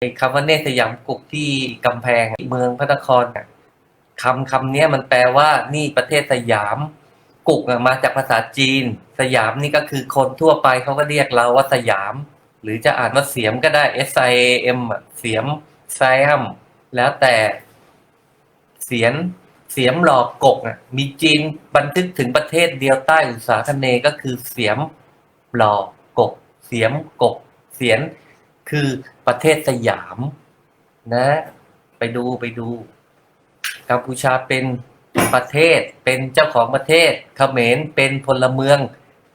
ไอ้คำว่าเนตรสยามกุกที่กำแพงเมืองพระนครน่ะคำคำเนี้ยมันแปลว่านี่ประเทศสยามกุกอะมาจากภาษาจีน สยามนี่ก็คือคนทั่วไปเขาก็เรียกเราว่าสยาม หรือจะอ่านว่าเสียมก็ได้ S I A M อะเสียมไซมแล้วแต่เสียนเสียมหลอกกกอะมีจีนบันทึกถึงประเทศเดียวใต้อุตสาคเนย์ก็คือเสียมหลอกกก เสียมกก เสียน คือประเทศสยามนะ ไปดูไปดูกัมพูชาเป็นประเทศเป็นเจ้าของประเทศเขมรเป็นพลเมือง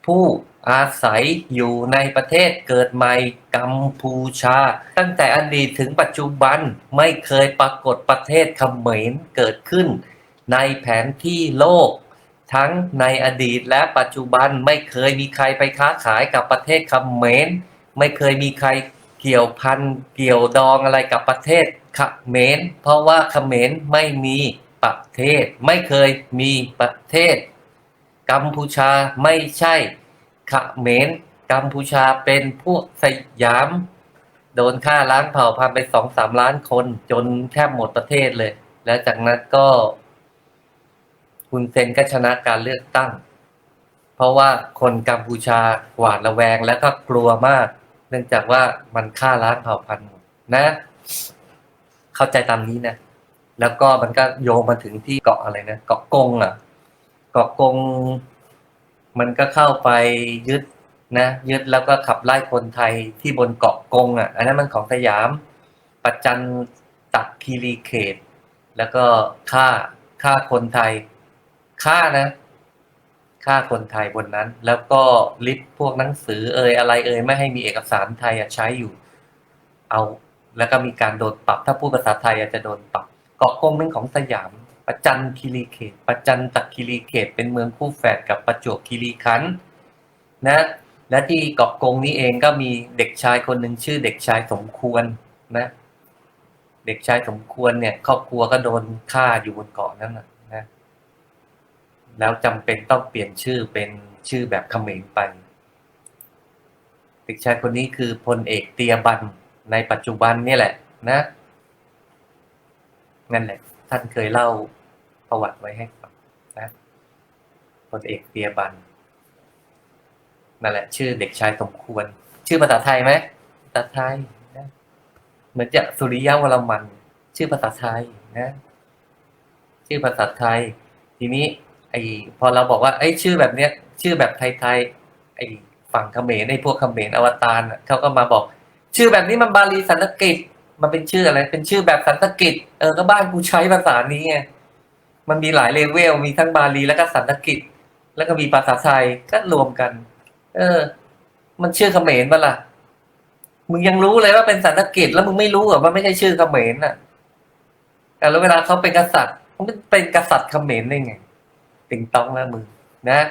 ผู้อาศัยอยู่ในประเทศเกิดใหม่กัมพูชา ตั้งแต่อดีตถึงปัจจุบันไม่เคยปรากฏประเทศเขมรเกิดขึ้น ในแผนที่โลก ทั้งในอดีตและปัจจุบันไม่เคยมีใครไปค้าขายกับประเทศเขมรไม่เคยมีใคร เกี่ยวพันเกี่ยวดองอะไรกับประเทศเขมรเพราะว่าเขมรไม่มีประเทศ ไม่เคยมีประเทศ กัมพูชาไม่ใช่เขมรกัมพูชาเป็นพวกสยาม โดนฆ่าล้างเผ่าพันธุ์ไปสองสามล้านคนจนแทบหมดประเทศเลย แล้วจากนั้นก็ คุณเซนก็ชนะการเลือกตั้ง เพราะว่าคนกัมพูชาหวาดระแวงและก็กลัวมาก เนื่องจากว่ามันฆ่าล้างเผ่าพันธุ์นะ เข้าใจตามนี้นะ แล้วก็มันก็โยงมาถึงที่เกาะอะไรนะเกาะกงอะ เกาะกง มันก็เข้าไปยึดนะยึดแล้วก็ขับไล่คนไทยที่บนเกาะกงอะ อันนั้นมันของสยาม ปัจจันตักคีรีเขต แล้วก็ฆ่าฆ่าคนไทยฆ่านะ ฆ่าคนไทยบนนั้น แล้วก็ลิบพวกหนังสือเอ่ยอะไรเอ่ยไม่ให้มีเอกสารไทยอะใช้อยู่ เอาแล้วก็มีการโดนปรับ ถ้าพูดภาษาไทยอาจจะโดนปรับ เกาะกงเป็นของสยาม ประจันคีรีเขต ประจันตักคีรีเขต เป็นเมืองคู่แฝดกับประจวบคีรีขันธ์นะและที่เกาะกงนี้เองก็มีเด็กชายคนหนึ่งชื่อเด็กชายสมควรนะ เด็กชายสมควรเนี่ยครอบครัวก็โดนฆ่าอยู่บนเกาะนั้นนะ แล้วจำเป็นต้องเปลี่ยนชื่อเป็นชื่อแบบเขมรไป เด็กชายคนนี้คือพลเอกเตียบันในปัจจุบันนี่แหละนะนั่นแหละ ท่านเคยเล่าประวัติไว้ให้ฟังนะพลเอกเตียบันนั่นแหละ ชื่อเด็กชายสมควร ชื่อภาษาไทยไหมภาษาไทยนะเหมือนจะสุริยะวรมัน ชื่อภาษาไทยนะ ชื่อภาษาไทย ทีนี้ ไอ้พอเราบอกว่าไอ้ชื่อแบบเนี้ย ชื่อแบบไทยๆไอ้ฝั่งเขมรไอพวกเขมรอวตารเขาก็มาบอก ชื่อแบบนี้มันบาลีสันสกฤตมันเป็นชื่ออะไร เป็นชื่อแบบสันสกฤตเออก็บ้านกูใช้ภาษานี้ไงมันมีหลายเลเวลมีทั้งบาลีแล้วก็สันสกฤตแล้วก็มีภาษาไทยก็รวมกัน เออ มันชื่อเขมรปะล่ะมึงยังรู้เลยว่าเป็นสันสกฤตแล้วมึงไม่รู้เหรอว่าไม่ใช่ชื่อเขมรน่ะแต่แล้วเวลาเขาเป็นกษัตริย์มันเป็นกษัตริย์เขมรได้ไง ติงต้องแล้วมึงนะ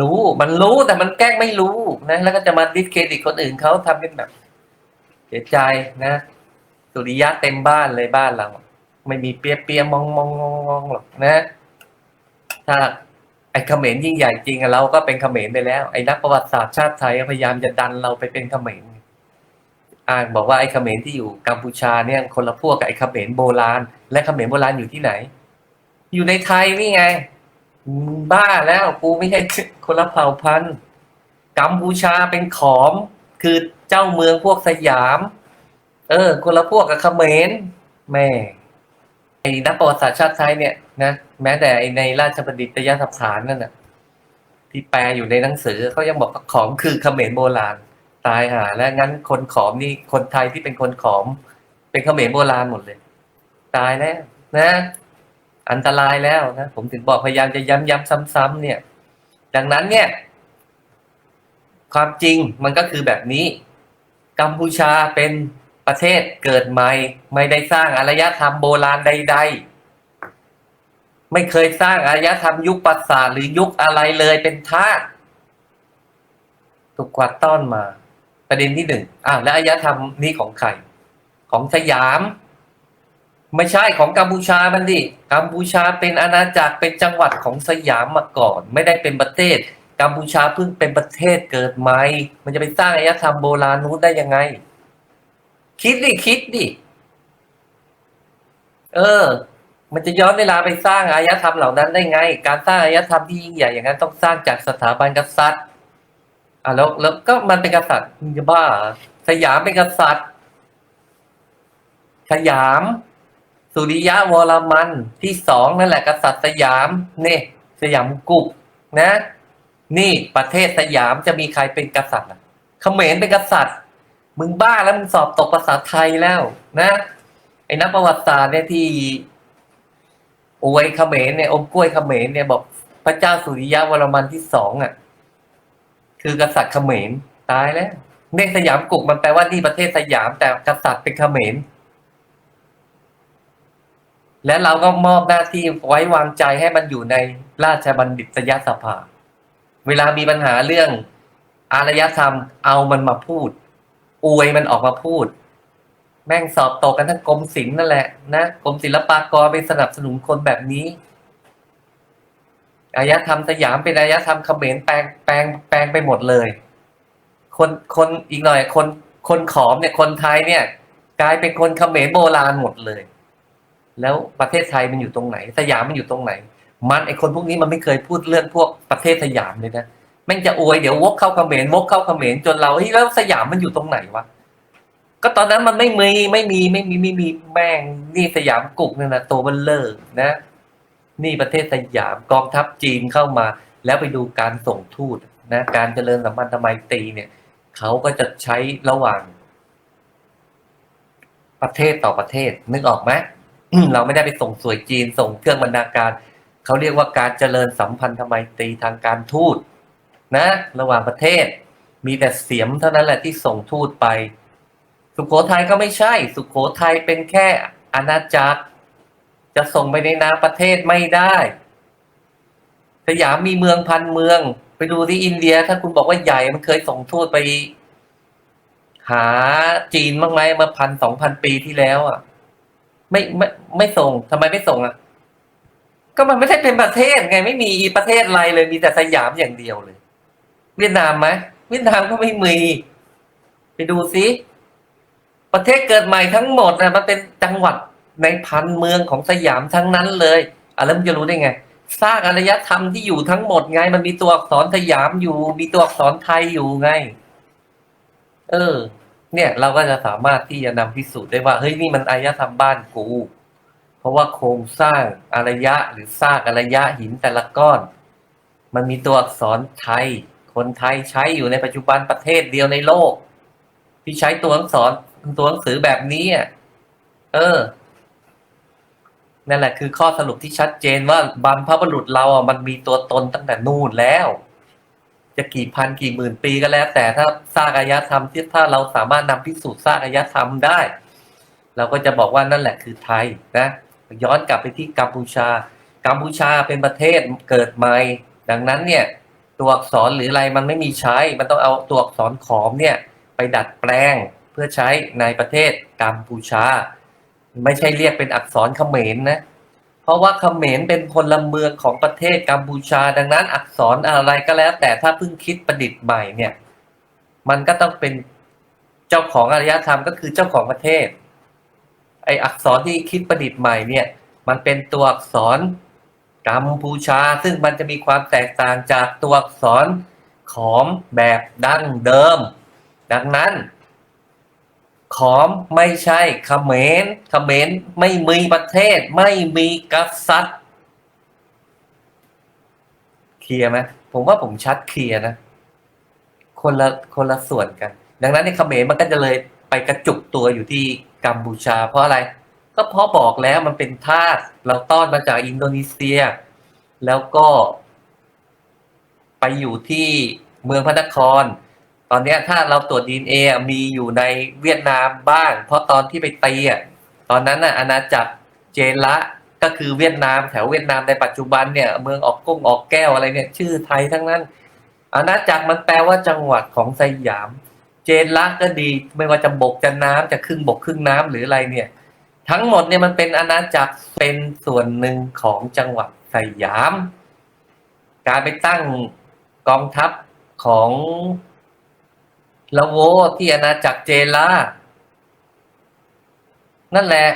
รู้มันรู้แต่มันแกล้งไม่รู้นะ แล้วก็จะมาดิสเครดิตคนอื่นเขาทำเป็นแบบเสียใจนะสุริยะเต็มบ้านเลยบ้านเรา ไม่มีเปียเปียมองมองมองมองหรอกนะ ถ้าไอ้เขมรยิ่งใหญ่จริงอะเราก็เป็นเขมรไปแล้ว ไอ้นักประวัติศาสตร์ชาติไทยพยายามจะดันเราไปเป็นเขมรอ้างบอกว่าไอ้เขมรที่อยู่กัมพูชาเนี่ยคนละพวกกับไอ้เขมรโบราณ และเขมรโบราณอยู่ที่ไหน อยู่ในไทยนี่ไง บ้าแล้วกูไม่ใช่คนละเผ่าพันธุ์กัมพูชาเป็นขอม คือเจ้าเมืองพวกสยาม เออ คนละพวกกับเขมรแม่ไอ้นักประวัติศาสตร์ชาติไทยเนี่ยนะแม้แต่ในราชบัณฑิตยสถานนั่นน่ะ ที่แปลอยู่ในหนังสือเขายังบอกว่าขอมคือเขมรโบราณ ตายหาแล้วงั้นคนขอมนี่คนไทยที่เป็นคนขอม เป็นเขมรโบราณหมดเลย ตายแล้วนะ อันตรายแล้วนะ ผมถึงบอกพยายามจะย้ำย้ำซ้ำๆเนี่ย ดังนั้นเนี่ย ความจริงมันก็คือแบบนี้ กัมพูชาเป็นประเทศเกิดใหม่ ไม่ได้สร้างอารยธรรมโบราณใด ๆ ไม่เคยสร้างอารยธรรมยุคปราสาหรือยุคอะไรเลยเป็นทาสถูกกวาดต้อนมา ประเด็นที่หนึ่งอ้าวแล้วอารยธรรมนี้ของใคร ของสยาม ไม่ใช่ของกัมพูชามันดิกัมพูชาเป็นอาณาจักรเป็นจังหวัดของสยามมาก่อน ไม่ได้เป็นประเทศ กัมพูชาเพิ่งเป็นประเทศเกิดใหม่มันจะไปสร้างอารยธรรมโบราณนู้นได้ยังไง คิดดิคิดดิเออ มันจะย้อนเวลาไปสร้างอารยธรรมเหล่านั้นได้ไง การสร้างอารยธรรมที่ยิ่งใหญ่อย่างนั้นต้องสร้างจากสถาบันกษัตริย์อะแล้วแล้วก็มันเป็นกษัตริย์มึงจะบ้า สยามเป็นกษัตริย์ สยาม สุริยะวรมันที่สองนั่นแหละกษัตริย์สยามนี่สยามกุฎนะ นี่ประเทศสยามจะมีใครเป็นกษัตริย์อะเขมรเป็นกษัตริย์ มึงบ้าแล้วมึงสอบตกภาษาไทยแล้วนะไอ้นักประวัติศาสตร์เนี่ยที่อวยเขมรเนี่ยอมกล้วยเขมรเนี่ยบอกพระเจ้าสุริยะวรมันที่สองอะ คือกษัตริย์เขมรตายแล้วเรียกสยามกุฎมันแปลว่านี่ประเทศสยามแต่กษัตริย์เป็นเขมร และเราก็มอบหน้าที่ไว้วางใจให้มันอยู่ในราชบัณฑิตยสภา เวลามีปัญหาเรื่องอารยธรรมเอามันมาพูด อวยมันออกมาพูด แม่งสอบตกกันทั้งกรมศิลป์นั่นแหละนะกรมศิลปากรไปสนับสนุนคนแบบนี้อารยธรรมสยามเป็นอารยธรรมเขมรแปลงแปลงแปลงไปหมดเลย คนคนอีกหน่อยคนคนขอมเนี่ยคนไทยเนี่ย กลายเป็นคนเขมรโบราณหมดเลย แล้วประเทศไทยมันอยู่ตรงไหน สยามมันอยู่ตรงไหน มันไอคนพวกนี้มันไม่เคยพูดเรื่องพวกประเทศสยามเลยนะแม่งจะอวยเดี๋ยววกเข้าเขมรวกเข้าเขมรจนเราเฮ้ยแล้วสยามมันอยู่ตรงไหนวะก็ตอนนั้นมันไม่มีไม่มีไม่มีไม่มีแม่งนี่สยามกุกเนี่ยนะโตเบัลเลอร์นะ นี่ประเทศสยามกองทัพจีนเข้ามา แล้วไปดูการส่งทูตนะ การเจริญสัมพันธไมตรีเนี่ยเขาก็จะใช้ระหว่าง ประเทศต่อประเทศนึกออกไหม เราไม่ได้ไปส่งสวยจีน ส่งเครื่องบรรณาการ เขาเรียกว่าการเจริญสัมพันธไมตรีทางการทูตนะ ระหว่างประเทศ มีแต่เสียมเท่านั้นแหละที่ส่งทูตไป สุขโขทัยก็ไม่ใช่ สุขโขทัยเป็นแค่อาณาจักร จะส่งไปในนามประเทศไม่ได้สยามมีเมืองพันเมือง ไปดูที่อินเดีย ถ้าคุณบอกว่าใหญ่มันเคยส่งทูตไป หาจีนบ้างไหมเมื่อพันสองพันปีที่แล้วอะ ไม่ไม่ไม่ส่งทำไมไม่ส่งอะ ก็มันไม่ใช่เป็นประเทศไง ไม่มีประเทศอะไรเลย มีแต่สยามอย่างเดียวเลย เวียดนามไหมเวียดนามก็ไม่มี ไปดูซิประเทศเกิดใหม่ทั้งหมดนะมันเป็นจังหวัดในพันเมืองของสยามทั้งนั้นเลยอะแล้วมันจะรู้ได้ไงสร้างอารยธรรมที่อยู่ทั้งหมดไง มันมีตัวอักษรสยามอยู่ มีตัวอักษรไทยอยู่ไง เออ เนี่ยเราก็จะสามารถที่จะนำพิสูจน์ได้ว่าเฮ้ยนี่มันอารยธรรมบ้านกู เพราะว่าโครงสร้างอารยะหรือสร้างอารยะหินแต่ละก้อน มันมีตัวอักษรไทย คนไทยใช้อยู่ในปัจจุบันประเทศเดียวในโลก ที่ใช้ตัวอักษรตัวหนังสือแบบนี้อะเออนั่นแหละคือข้อสรุปที่ชัดเจนว่าบรรพบุรุษเราอะมันมีตัวตนตั้งแต่นู่นแล้ว จะกี่พันกี่หมื่นปีก็แล้ว แต่ถ้าสร้างอารยธรรมที่ถ้าเราสามารถนำพิสูจน์สร้างอารยธรรมได้ เราก็จะบอกว่านั่นแหละคือไทยนะย้อนกลับไปที่กัมพูชา กัมพูชาเป็นประเทศเกิดใหม่ ดังนั้นเนี่ยตัวอักษรหรืออะไรมันไม่มีใช้ มันต้องเอาตัวอักษรขอมเนี่ยไปดัดแปลงเพื่อใช้ในประเทศกัมพูชา ไม่ใช่เรียกเป็นอักษรเขมรนะ เพราะว่าเขมรเป็นพลเมืองของประเทศกัมพูชา ดังนั้นอักษรอะไรก็แล้ว แต่ถ้าเพิ่งคิดประดิษฐ์ใหม่เนี่ย มันก็ต้องเป็นเจ้าของอารยธรรมก็คือเจ้าของประเทศ ไออักษรที่คิดประดิษฐ์ใหม่เนี่ย มันเป็นตัวอักษรกัมพูชา ซึ่งมันจะมีความแตกต่างจากตัวอักษรของแบบดั้งเดิม ดังนั้น ขอมไม่ใช่เขมรเขมรไม่มีประเทศ ไม่มีกษัตริย์เคลียร์ไหมผมว่าผมชัดเคลียร์นะ คนละคนละส่วนกัน ดังนั้นในเขมรมันก็จะเลยไปกระจุกตัวอยู่ที่กัมพูชา เพราะอะไร ก็เพราะบอกแล้วมันเป็นทาสเราต้อนมาจากอินโดนีเซีย แล้วก็ ไปอยู่ที่เมืองพระนคร ตอนเนี้ยถ้าเราตรวจดีเอมีอยู่ในเวียดนามบ้าง เพราะตอนที่ไปตีอะตอนนั้นน่ะอาณาจักรเจนละก็คือเวียดนามแถวเวียดนามในปัจจุบันเนี่ย เมืองออกกุ้งออกแก้วอะไรเนี่ย ชื่อไทยทั้งนั้น อาณาจักรมันแปลว่าจังหวัดของสยาม เจนละก็ดีไม่ว่าจะบกจะน้ำจะครึ่งบกครึ่งน้ำหรืออะไรเนี่ย ทั้งหมดเนี่ยมันเป็นอาณาจักรเป็นส่วนหนึ่งของจังหวัดสยาม การไปตั้งกองทัพของ ละโวที่อาณาจักรเจลานั่นแหละ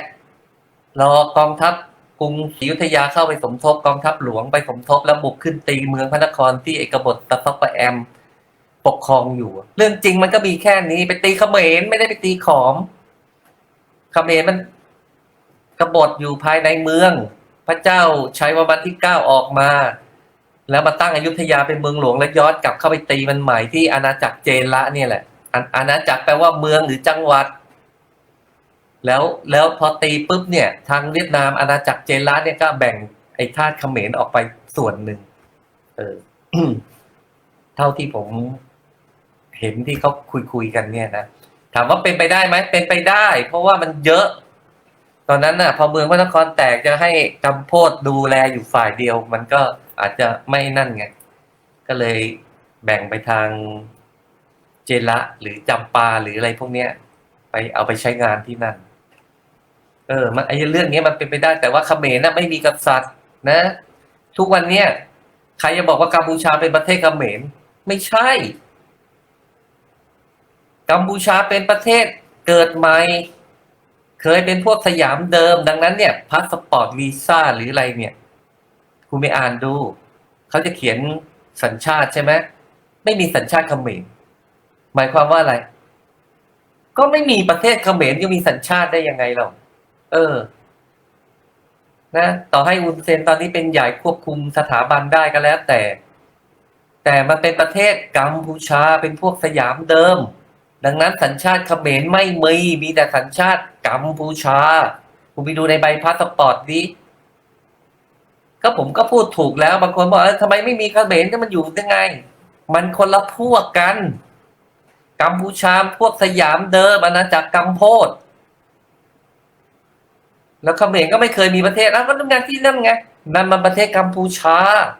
รอกองทัพกรุงศรีอยุธยาเข้าไปสมทบกองทัพหลวงไปสมทบแล้วบุกขึ้นตีเมืองพระนครที่เอกบทตะฟักปะแอม ปกครองอยู่ เรื่องจริงมันก็มีแค่นี้ ไปตีเขมรไม่ได้ไปตีขอมเขมรมันกบฏอยู่ภายในเมือง พระเจ้าชัยวรมันที่เก้าออกมา แล้วมาตั้งอยุธยาเป็นเมืองหลวงแล้วย้อนกลับเข้าไปตีมันใหม่ที่อาณาจักรเจนละเนี่ยแหละอาณาจักรแปลว่าเมืองหรือจังหวัด แล้วแล้วพอตีปุ๊บเนี่ยทางเวียดนามอาณาจักรเจนละเนี่ยก็แบ่งไอ้ทาสเขมรออกไปส่วนหนึ่งเออเท่าที่ผมเห็นที่เขาคุยคุยกันเนี่ยนะถามว่าเป็นไปได้ไหมเป็นไปได้ เพราะว่ามันเยอะ ตอนนั้นน่ะ พอเมืองพระนครแตกจะให้กำโพดดูแลอยู่ฝ่ายเดียว มันก็ อาจจะไม่นั่นไง ก็เลยแบ่งไปทางเจละหรือจำปาหรืออะไรพวกเนี้ย ไปเอาไปใช้งานที่นั่น เออ มันไอ้เรื่องนี้มันเป็นไปได้ แต่ว่าเขมรน่ะไม่มีกษัตริย์ นะ ทุกวันเนี้ยใครจะบอกว่ากัมพูชาเป็นประเทศเขมรไม่ใช่ กัมพูชาเป็นประเทศเกิดใหม่เคยเป็นพวกสยามเดิม ดังนั้นเนี่ยพาสปอร์ตวีซ่าหรืออะไรเนี่ย คุณไปอ่านดู เขาจะเขียนสัญชาติใช่ไหมไม่มีสัญชาติเขมรหมายความว่าอะไร ก็ไม่มีประเทศเขมรจะมีสัญชาติได้ยังไงหรอกเออ นะ ต่อให้อุนเซนตอนนี้เป็นใหญ่ควบคุมสถาบันได้ก็แล้ว แต่ แต่มันเป็นประเทศกัมพูชาเป็นพวกสยามเดิม ดังนั้นสัญชาติเขมรไม่มีมีแต่สัญชาติกัมพูชาคุณไปดูในใบพาสปอร์ตดิ ก็ผมก็พูดถูกแล้วบางคนบอกทำไมไม่มีเขมรก็มันอยู่ยังไง มันคนละพวกกัน กัมพูชาพวกสยามเดิมอาณาจักรกัมโพดแล้วเขมรก็ไม่เคยมีประเทศแล้วก็ต้องานที่นั่นไงนั่นมันประเทศกัมพูชา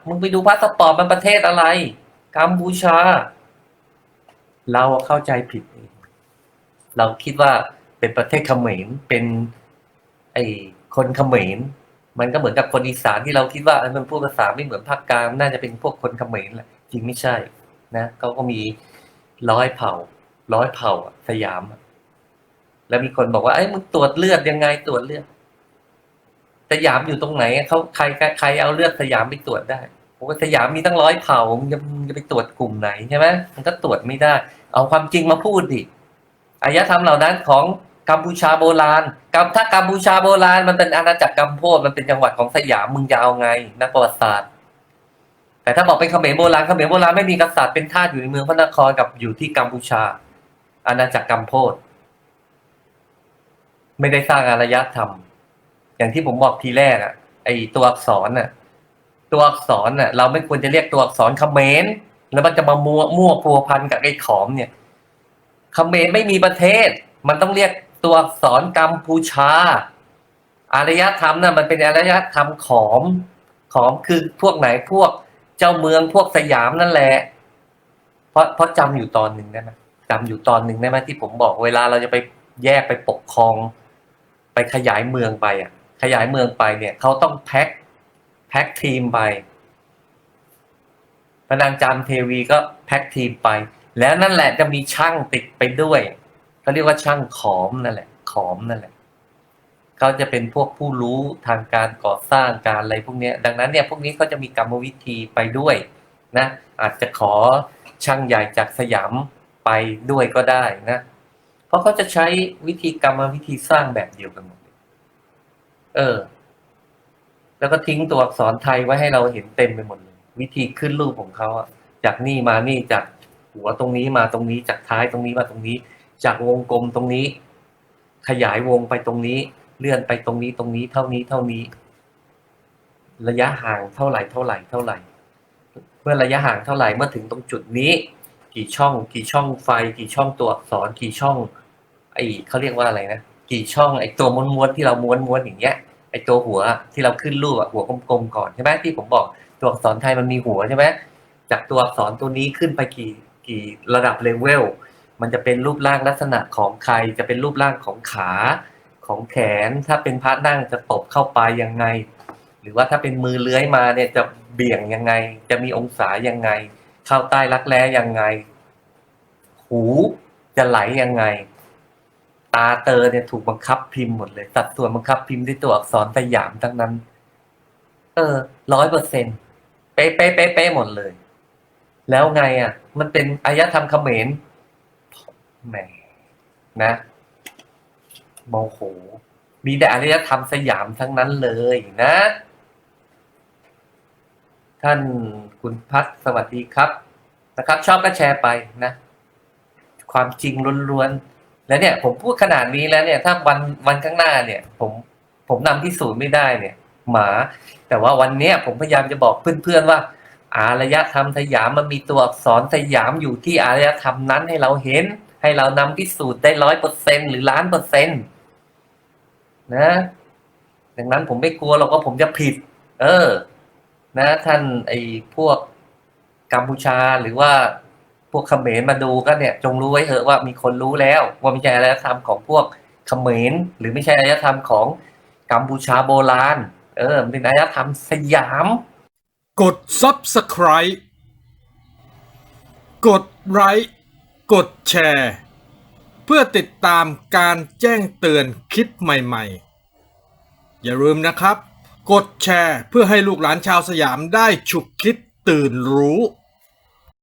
มึงไปดูพาสปอร์ตมันประเทศอะไร กัมพูชา เราเข้าใจผิดเองเราคิดว่าเป็นประเทศเขมรเป็น ไอคนเขมร มันก็เหมือนกับคนอีสานที่เราคิดว่ามันพูดภาษาไม่เหมือนภาคกลางน่าจะเป็นพวกคนเขมรแหละจริงไม่ใช่ นะเขาก็มีร้อยเผ่า ร้อยเผ่าสยาม แล้วมีคนบอกว่าไอ้มึงตรวจเลือดยังไงตรวจเลือดสยามอยู่ตรงไหนเขาใครใครเอาเลือดสยามไปตรวจได้โอ้สยามมีตั้งร้อยเผ่ามึงจะจะไปตรวจกลุ่มไหนใช่ไหมมันก็ตรวจไม่ได้ เอาความจริงมาพูดดิอารยธรรมเหล่านั้นของ กัมพูชาโบราณกัมถ้ากัมพูชาโบราณ มันเป็นอาณาจักรกัมโพดมันเป็นจังหวัดของสยามมึงจะเอาไง นักประวัติศาสตร์ แต่ถ้าบอกเป็นเขมรโบราณเขมรโบราณไม่มีกษัตริย์เป็นทาสอยู่ในเมืองพระนครกับอยู่ที่กัมพูชา อาณาจักรกัมโพดไม่ได้สร้างอารยธรรม อย่างที่ผมบอกทีแรกอะไอตัวอักษรน่ะ ตัวอักษรน่ะ เราไม่ควรจะเรียกตัวอักษรเขมรแล้วมันจะมามัวมั่วพัวพันกับไอ้ขอมเนี่ยเขมรไม่มีประเทศ มันต้องเรียก ตัวอักษรกัมพูชา อารยธรรมน่ะมันเป็นอารยธรรมขอม ขอมคือพวกไหนพวกเจ้าเมืองพวกสยามนั่นแหละ เพราะเพราะจำอยู่ตอนหนึ่งได้ไหมจำอยู่ตอนหนึ่งได้ไหมที่ผมบอกเวลาเราจะไปแยกไปปกครอง ไปขยายเมืองไปอะ ขยายเมืองไปเนี่ยเขาต้องแพ็คแพ็คทีมไปพระนางจามเทวีก็แพ็คทีมไป แล้วนั่นแหละจะมีช่างติดไปด้วย เขาเรียกว่าช่างขอมนั่นแหละ ขอมนั่นแหละเขาจะเป็นพวกผู้รู้ทางการก่อสร้างการอะไรพวกนี้ดังนั้นเนี่ยพวกนี้เขาจะมีกรรมวิธีไปด้วยนะอาจจะขอช่างใหญ่จากสยามไปด้วยก็ได้นะ เพราะเขาจะใช้วิธีกรรมวิธีสร้างแบบเดียวกันหมดเลยเออ แล้วก็ทิ้งตัวอักษรไทยไว้ให้เราเห็นเต็มไปหมดเลย วิธีขึ้นรูปของเขาอะจากนี่มานี่จากหัวตรงนี้มาตรงนี้จากท้ายตรงนี้มาตรงนี้ จากวงกลมตรงนี้ ขยายวงไปตรงนี้ เลื่อนไปตรงนี้ตรงนี้เท่านี้เท่านี้ ระยะห่างเท่าไหร่เท่าไหร่เท่าไหร่ เมื่อระยะห่างเท่าไหร่เมื่อถึงตรงจุดนี้ กี่ช่อง กี่ช่องไฟ กี่ช่องตัวอักษรกี่ช่องไอเขาเรียกว่าอะไรนะกี่ช่องไอตัวม้วนๆที่เราม้วนๆอย่างเงี้ยไอตัวหัวที่เราขึ้นรูปอะหัวกลมๆก่อนใช่ไหมที่ผมบอกตัวอักษรไทยมันมีหัวใช่ไหมจากตัวอักษรตัวนี้ขึ้นไปกี่กี่ระดับเลเวล มันจะเป็นรูปร่างลักษณะของใครจะเป็นรูปร่างของขาของแขน ถ้าเป็นพระนั่งจะตบเข้าไปยังไง หรือว่าถ้าเป็นมือเลื้อยมาเนี่ยจะเบี่ยงยังไง จะมีองศายังไง เข้าใต้รักแร้ยังไง หูจะไหลยังไง ตาเตอเนี่ยถูกบังคับพิมพ์หมดเลยสัดส่วนบังคับพิมพ์ด้วยตัวอักษรสยามทั้งนั้น เออร้อยเปอร์เซ็นเป๊ะเป๊ะเป๊ะเป๊ะหมดเลย แล้วไงอะ มันเป็นอายธรรมเขมร แหมนะโมโห มีแต่อารยธรรมสยามทั้งนั้นเลยนะ ท่านคุณพัฒสวัสดีครับ นะครับ ชอบก็แชร์ไปนะ ความจริงล้วนๆ แล้วเนี่ย ผมพูดขนาดนี้แล้วเนี่ย ถ้าวันวันข้างหน้าเนี่ย ผมผมนำพิสูจน์ไม่ได้เนี่ย หมา แต่ว่าวันนี้ผมพยายามจะบอกเพื่อนๆว่า อารยธรรมสยามมันมีตัวอักษรสยามอยู่ที่อารยธรรมนั้นให้เราเห็น ให้เรานำพิสูจน์ได้ร้อยเปอร์เซ็นหรือล้านเปอร์เซ็นต์นะดังนั้นผมไม่กลัวหรอกว่าผมจะผิด เออ นะ ท่านไอ้พวกกัมพูชาหรือว่าพวกเขมรมาดูก็เนี่ย จงรู้ไว้เถอะว่ามีคนรู้แล้ว ว่าไม่ใช่อารยธรรมของพวกเขมรหรือไม่ใช่อารยธรรมของกัมพูชาโบราณ เออมันเป็นอารยธรรมสยาม กด Subscribe กดไลค์ กดแชร์ เพื่อติดตามการแจ้งเตือนคลิปใหม่ๆ อย่าลืมนะครับ กดแชร์เพื่อให้ลูกหลานชาวสยามได้ฉุกคิดตื่นรู้